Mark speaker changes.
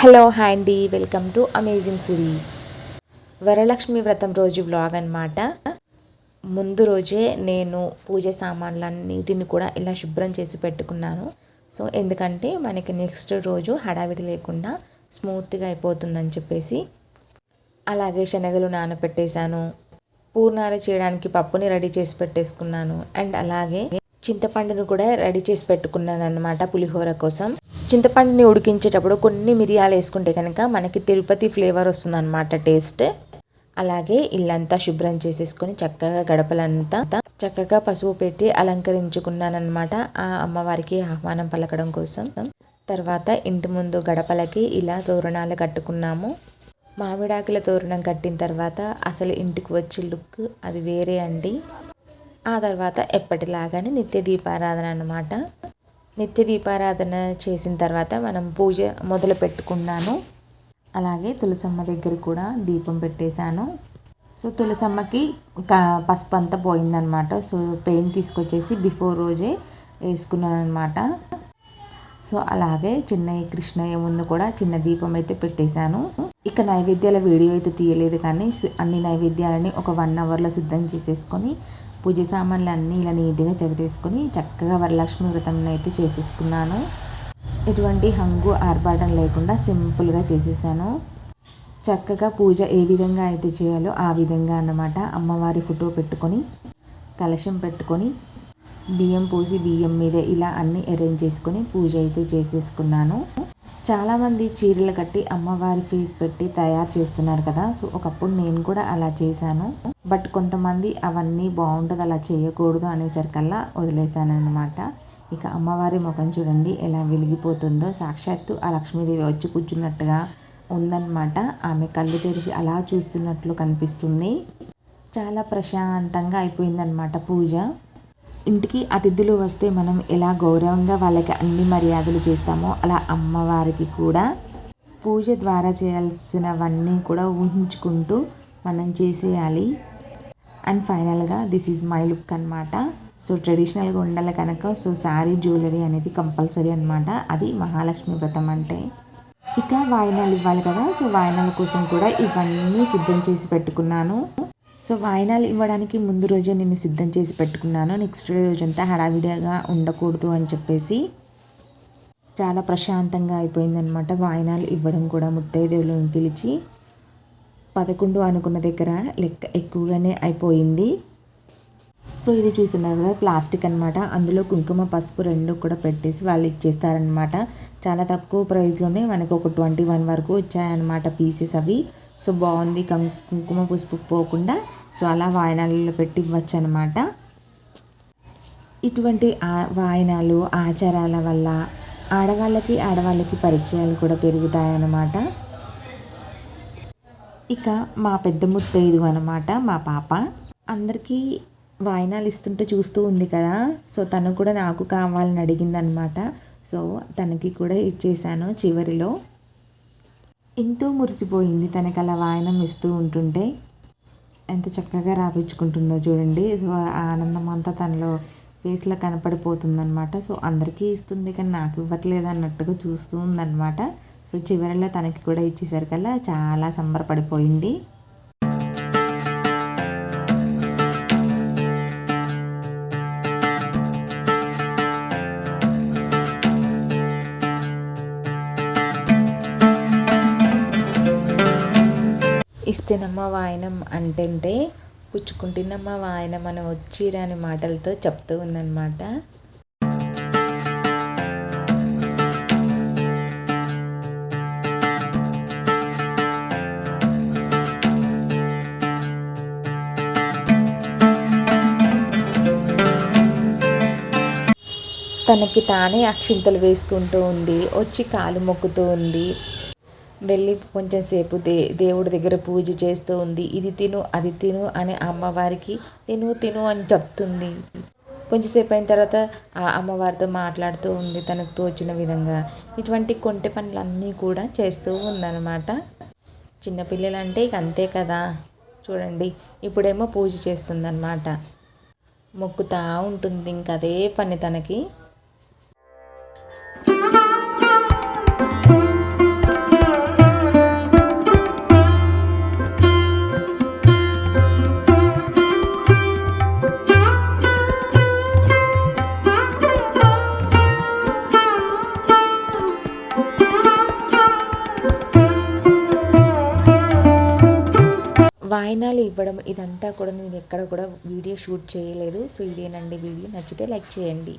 Speaker 1: Hello handy welcome to amazing Siri. Varalakshmi Vratam రోజు vlog అనమాట ముందు రోజే నేను పూజ సామాన్లన్నిటిని కూడా ఇలా శుభ్రం చేసి పెట్టుకున్నాను. సో ఎందుకంటే మనకి నెక్స్ట్ రోజు హడావిడి లేకుండా స్మూత్గా అయిపోతుందని చెప్పేసి అలాగే శనగలు నానబెట్టేశాను పూర్ణాలు చేయడానికి పప్పుని రెడీ చేసి పెట్టేసుకున్నాను. అండ్ అలాగే చింతపండును కూడా రెడీ చేసి పెట్టుకున్నాను అనమాట పులిహోర కోసం. చింతపండుని ఉడికించేటప్పుడు కొన్ని మిరియాలు వేసుకుంటే కనుక మనకి తిరుపతి ఫ్లేవర్ వస్తుందన్నమాట టేస్ట్. అలాగే ఇల్లంతా శుభ్రం చేసేసుకొని చక్కగా గడపలంతా చక్కగా పసుపు పెట్టి అలంకరించుకున్నానమాట ఆ అమ్మవారికి ఆహ్వానం పలకడం కోసం. తర్వాత ఇంటి ముందు గడపలకి ఇలా తోరణాలు కట్టుకున్నాము. మామిడాకుల తోరణం కట్టిన తర్వాత అసలు ఇంటికి వచ్చే లుక్ అది వేరే అండి. ఆ తర్వాత ఎప్పటిలాగానే నిత్య దీపారాధన అనమాట నిత్య దీపారాధన చేసిన తర్వాత మనం పూజ మొదలు పెట్టుకున్నాను. అలాగే తులసమ్మ దగ్గర కూడా దీపం పెట్టేశాను. సో తులసమ్మకి పసుపు అంతా పోయిందనమాట సో పెయింట్ తీసుకొచ్చేసి బిఫోర్ రోజే వేసుకున్నాను అనమాట సో అలాగే చిన్నయ్య కృష్ణయ్య ముందు కూడా చిన్న దీపం అయితే పెట్టేశాను. ఇక నైవేద్యాల వీడియో అయితే తీయలేదు కానీ అన్ని నైవేద్యాలని ఒక వన్ అవర్లో సిద్ధం చేసేసుకొని పూజ సామాన్లు అన్నీ ఇలా నీట్గా చదివేసుకొని చక్కగా వరలక్ష్మి వ్రతం అయితే చేసేసుకున్నాను. ఎటువంటి హంగు ఆర్భాటం లేకుండా సింపుల్గా చేసేసాను. చక్కగా పూజ ఏ విధంగా అయితే చేయాలో ఆ విధంగా అన్నమాట. అమ్మవారి ఫోటో పెట్టుకొని కలశం పెట్టుకొని బియ్యం పోసి బియ్యం మీద ఇలా అన్నీ అరేంజ్ చేసుకొని పూజ అయితే చేసేసుకున్నాను. చాలామంది చీరలు కట్టి అమ్మవారి ఫేస్ పెట్టి తయారు చేస్తున్నారు కదా. సో ఒకప్పుడు నేను కూడా అలా చేశాను. బట్ కొంతమంది అవన్నీ బాగుంటుంది అలా చేయకూడదు అనేసరికల్లా వదిలేశానమాట ఇక అమ్మవారి ముఖం చూడండి ఎలా వెలిగిపోతుందో. సాక్షాత్తు ఆ లక్ష్మీదేవి వచ్చి కూర్చున్నట్టుగా ఉందన్నమాట. ఆమె కళ్ళు తెరిచి అలా చూస్తున్నట్లు కనిపిస్తుంది. చాలా ప్రశాంతంగా అయిపోయిందనమాట పూజ. ఇంటికి అతిథులు వస్తే మనం ఎలా గౌరవంగా వాళ్ళకి అన్ని మర్యాదలు చేస్తామో అలా అమ్మవారికి కూడా. పూజ ద్వారా చేయాల్సినవన్నీ కూడా ఊహించుకుంటూ మనం చేసేయాలి. అండ్ ఫైనల్గా దిస్ ఈజ్ మై లుక్ అనమాట సో ట్రెడిషనల్గా ఉండాలి కనుక సో శారీ జ్యువెలరీ అనేది కంపల్సరీ అనమాట అది మహాలక్ష్మి వ్రతం అంటే. ఇక వాయినాలు ఇవ్వాలి కదా సో వాయినాల కోసం కూడా ఇవన్నీ సిద్ధం చేసి పెట్టుకున్నాను. సో వాయినాలు ఇవ్వడానికి ముందు రోజే నేను సిద్ధం చేసి పెట్టుకున్నాను. నెక్స్ట్ రోజంతా హడావిడిగా ఉండకూడదు అని చెప్పేసి. చాలా ప్రశాంతంగా అయిపోయిందనమాట వాయినాలు ఇవ్వడం కూడా ముత్తైదేవులను పిలిచి. పదకొండు అనుకున్న దగ్గర లెక్క ఎక్కువగానే అయిపోయింది. సో ఇది చూస్తున్నారు కదా ప్లాస్టిక్ అనమాట అందులో కుంకుమ పసుపు రెండు కూడా పెట్టేసి వాళ్ళు ఇచ్చేస్తారనమాట చాలా తక్కువ ప్రైస్లోనే మనకు ఒక ట్వంటీ వన్ వరకు వచ్చాయన్నమాట పీసెస్ అవి. సో బాగుంది కుంకుమ పసుపు పోకుండా. సో అలా వాయనాలలో పెట్టి ఇవ్వచ్చు అనమాట ఇటువంటి వాయనాలు ఆచారాల వల్ల ఆడవాళ్ళకి ఆడవాళ్ళకి పరిచయాలు కూడా పెరుగుతాయన్నమాట. ఇక మా పెద్ద ముత్తైదు అనమాట మా పాప. అందరికీ వాయినాలు ఇస్తుంటే చూస్తూ ఉంది కదా. సో తను కూడా నాకు కావాలని అడిగిందనమాట సో తనకి కూడా ఇచ్చేసాను చివరిలో. ఎంతో మురిసిపోయింది తనకు అలా వాయనం ఇస్తూ ఉంటుంటే. ఎంత చక్కగా రాపించుకుంటుందో చూడండి. సో ఆనందం అంతా తనలో ఫేస్లో కనపడిపోతుందనమాట సో అందరికీ ఇస్తుంది కానీ నాకు ఇవ్వట్లేదు అన్నట్టుగా చూస్తూ ఉందన్నమాట. సో చివరిలో తనకి కూడా ఇచ్చేసరికల్లా చాలా సంబరపడిపోయింది. ఇస్తేనమ్మ వాయనం అంటే పుచ్చుకుంటున్నమ్మ వాయనం అని వచ్చిరాని మాటలతో చెప్తూ ఉందన్నమాట. తనకి తానే అక్షింతలు వేసుకుంటూ ఉంది వచ్చి కాలు మొక్కుతూ ఉంది. వెళ్ళి కొంచెం సేపు దే దేవుడి దగ్గర పూజ చేస్తూ ఉంది. ఇది తిను అది తిను అని అమ్మవారికి తిను తిను అని చెప్తుంది. కొంచెంసేపు అయిన తర్వాత ఆ అమ్మవారితో మాట్లాడుతూ ఉంది తనకు తోచిన విధంగా. ఇటువంటి కొంటె పనులన్నీ కూడా చేస్తూ ఉందన్నమాట. చిన్నపిల్లలంటే ఇక అంతే కదా. చూడండి ఇప్పుడేమో పూజ చేస్తుందన్నమాట. మొక్కుతా ఉంటుంది ఇంక అదే పని తనకి. వాయినాలు ఇవ్వడం ఇదంతా కూడా నేను ఎక్కడ కూడా వీడియో షూట్ చేయలేదు. సో ఇదేనండి వీడియో. నచ్చితే లైక్ చేయండి.